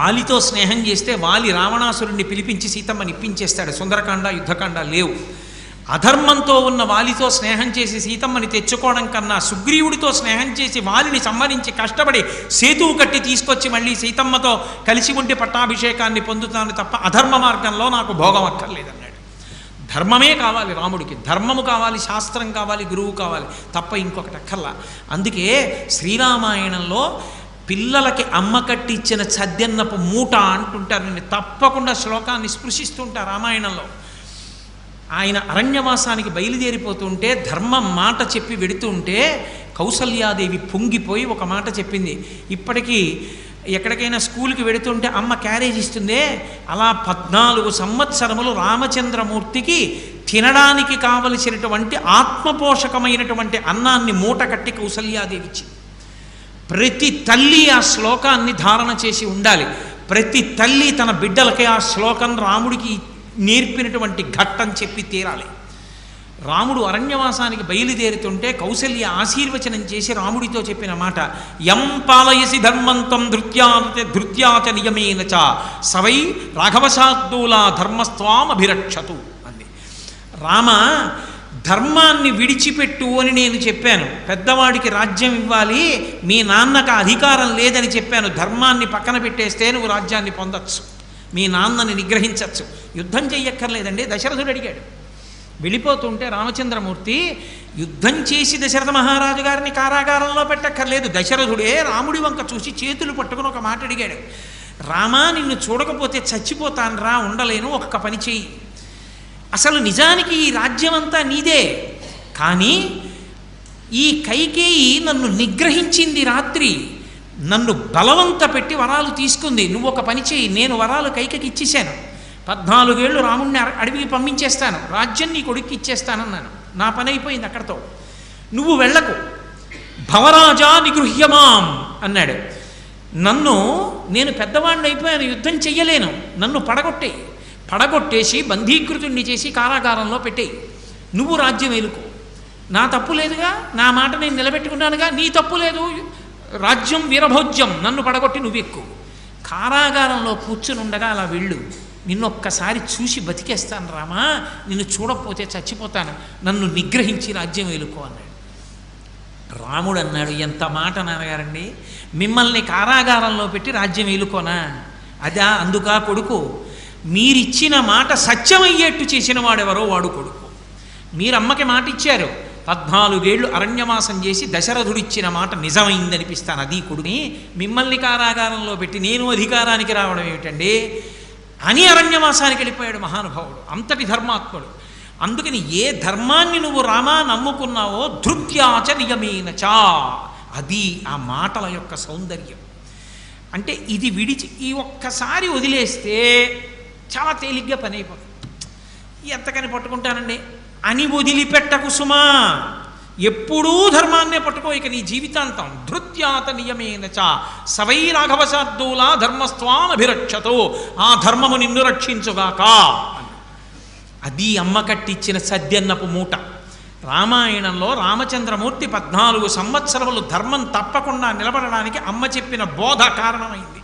వాలితో స్నేహం చేస్తే వాలి రావణాసురుణ్ణి పిలిపించి సీతమ్మని ఇప్పించేస్తాడు. సుందరకాండ యుద్ధకాండ లేవు. అధర్మంతో ఉన్న వాలితో స్నేహం చేసి సీతమ్మని తెచ్చుకోవడం కన్నా సుగ్రీవుడితో స్నేహం చేసి వాలిని సంహరించి కష్టపడి సేతువు కట్టి తీసుకొచ్చి మళ్ళీ సీతమ్మతో కలిసి ఉండి పట్టాభిషేకాన్ని పొందుతాను తప్ప అధర్మ మార్గంలో నాకు భోగం అక్కర్లేదన్నాడు. ధర్మమే కావాలి రాముడికి. ధర్మము కావాలి శాస్త్రం కావాలి గురువు కావాలి తప్ప ఇంకొకటి అక్కర్లా. అందుకే శ్రీరామాయణంలో పిల్లలకి అమ్మ కట్టిచ్చిన చద్దెన్నపు మూట అంటుంటారు నేను తప్పకుండా శ్లోకాన్ని స్పృశిస్తుంటా రామాయణంలో. ఆయన అరణ్యవాసానికి బయలుదేరిపోతుంటే ధర్మం మాట చెప్పి వెడుతుంటే కౌసల్యాదేవి పొంగిపోయి ఒక మాట చెప్పింది. ఇప్పటికీ ఎక్కడికైనా స్కూల్కి వెడుతుంటే అమ్మ క్యారేజ్ ఇస్తుందే. అలా పద్నాలుగు సంవత్సరములు రామచంద్రమూర్తికి తినడానికి కావలసినటువంటి ఆత్మపోషకమైనటువంటి అన్నాన్ని మూట కట్టి కౌసల్యాదేవి ఇచ్చింది ప్రతి తల్లి ఆ శ్లోకాన్ని ధారణ చేసి ఉండాలి. ప్రతి తల్లి తన బిడ్డలకి ఆ శ్లోకం రాముడికి నేర్పినటువంటి ఘట్టం చెప్పి తీరాలి. రాముడు అరణ్యవాసానికి బయలుదేరుతుంటే కౌసల్య ఆశీర్వచనం చేసి రాముడితో చెప్పిన మాట యం పాలయసి ధర్మంతం ధృత్యాత ధృత్యాచ నియమేన చ సవై రాఘవశార్దూలా ధర్మస్వామభిరక్షతు అంది. రామ ధర్మాన్ని విడిచిపెట్టు అని నేను చెప్పాను. పెద్దవాడికి రాజ్యం ఇవ్వాలి మీ నాన్నకు అధికారం లేదని చెప్పాను. ధర్మాన్ని పక్కన పెట్టేస్తే నువ్వు రాజ్యాన్ని పొందొచ్చు. మీ నాన్నని నిగ్రహించవచ్చు యుద్ధం చెయ్యక్కర్లేదండి దశరథుడు అడిగాడు. వెళ్ళిపోతుంటే రామచంద్రమూర్తి యుద్ధం చేసి దశరథ మహారాజు గారిని కారాగారంలో పెట్టక్కర్లేదు. దశరథుడే రాముడి వంక చూసి చేతులు పట్టుకుని ఒక మాట అడిగాడు. రామా నిన్ను చూడకపోతే చచ్చిపోతాను రా ఉండలేను ఒక్క పని చెయ్యి. అసలు నిజానికి ఈ రాజ్యమంతా నీదే. కానీ ఈ కైకేయి నన్ను నిగ్రహించింది రాత్రి. నన్ను బలవంత పెట్టి వరాలు తీసుకుంది. నువ్వు ఒక పని చేయి. నేను వరాలు కైకకి ఇచ్చేశాను. పద్నాలుగేళ్ళు రాముణ్ణి అడవికి పంపించేస్తాను. రాజ్యం నీ కొడుక్కి ఇచ్చేస్తానన్నాను. నా పని అయిపోయింది అక్కడతో. నువ్వు వెళ్ళకు. భవరాజా నిగృహ్యమాం అన్నాడు. నన్ను నేను పెద్దవాడిని అయిపోయాను. యుద్ధం చెయ్యలేను. నన్ను పడగొట్టే పడగొట్టేసి బంధీకృతుణ్ణి చేసి కారాగారంలో పెట్టేయి. నువ్వు రాజ్యం ఏలుకో. నా తప్పు లేదుగా? నా మాట నేను నిలబెట్టుకున్నానుగా? నీ తప్పు లేదు. రాజ్యం వీరభోజ్యం. నన్ను పడగొట్టి నువ్వు ఎక్కువ. కారాగారంలో కూర్చుని ఉండగా అలా వెళ్ళు. నిన్నొక్కసారి చూసి బతికేస్తాను రామా. నిన్ను చూడకపోతే చచ్చిపోతాను. నన్ను నిగ్రహించి రాజ్యం వేలుకో అన్నాడు. రాముడు అన్నాడు ఎంత మాట నాన్నగారండి. మిమ్మల్ని కారాగారంలో పెట్టి రాజ్యం వేలుకోనా అదా అందుకా కొడుకు. మీరిచ్చిన మాట సత్యమయ్యేట్టు చేసిన వాడెవరో వాడు కొడుకు. మీరమ్మకి మాట ఇచ్చారు పద్నాలుగేళ్ళు అరణ్యవాసం చేసి దశరథుడిచ్చిన మాట నిజమైందనిపిస్తాను. అది కొడుకుని మిమ్మల్ని కారాగారంలో పెట్టి నేను అధికారానికి రావడం ఏమిటండి? అని అరణ్యవాసానికి వెళ్ళిపోయాడు మహానుభావుడు. అంతటి ధర్మాత్ముడు. అందుకని ఏ ధర్మాన్ని నువ్వు రామా నమ్ముకున్నావో ధృత్యాచ నియమేనచా అది ఆ మాటల యొక్క సౌందర్యం. అంటే ఇది విడిచి ఈ ఒక్కసారి వదిలేస్తే చాలా తేలిగ్గా పని అయిపోతుంది. ఎంతకని పట్టుకుంటానండి? అని వదిలిపెట్టకు సుమా. ఎప్పుడూ ధర్మాన్నే పట్టుకో ఇక నీ జీవితాంతం ధృత్యాత నియమేన చ. సవై రాఘవశార్దూలా ధర్మస్వామభిరక్షతో ఆ ధర్మము నిన్ను రక్షించుగాక. అది అమ్మ కట్టిచ్చిన సద్యన్నపు మూట. రామాయణంలో రామచంద్రమూర్తి పద్నాలుగు సంవత్సరములు ధర్మం తప్పకుండా నిలబడడానికి అమ్మ చెప్పిన బోధ కారణమైంది.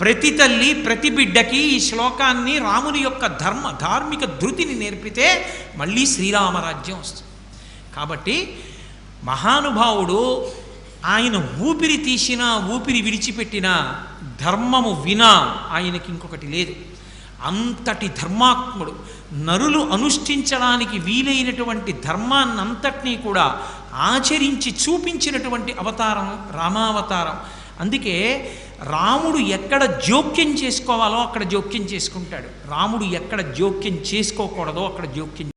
ప్రతి తల్లి ప్రతి బిడ్డకి ఈ శ్లోకాన్ని రాముని యొక్క ధర్మ ధార్మిక ధృతిని నేర్పితే మళ్ళీ శ్రీరామరాజ్యం వస్తుంది. కాబట్టి మహానుభావుడు ఆయన ఊపిరి తీసినా ఊపిరి విడిచిపెట్టినా ధర్మము వినా ఆయనకి ఇంకొకటి లేదు. అంతటి ధర్మాత్ముడు. నరులు అనుష్ఠించడానికి వీలైనటువంటి ధర్మాన్నంతటినీ కూడా ఆచరించి చూపించినటువంటి అవతారం రామావతారం. అందుకే రాముడు ఎక్కడ జోక్యం చేసుకోవాలో అక్కడ జోక్యం చేసుకుంటాడు. రాముడు ఎక్కడ జోక్యం చేసుకోకూడదో అక్కడ జోక్యం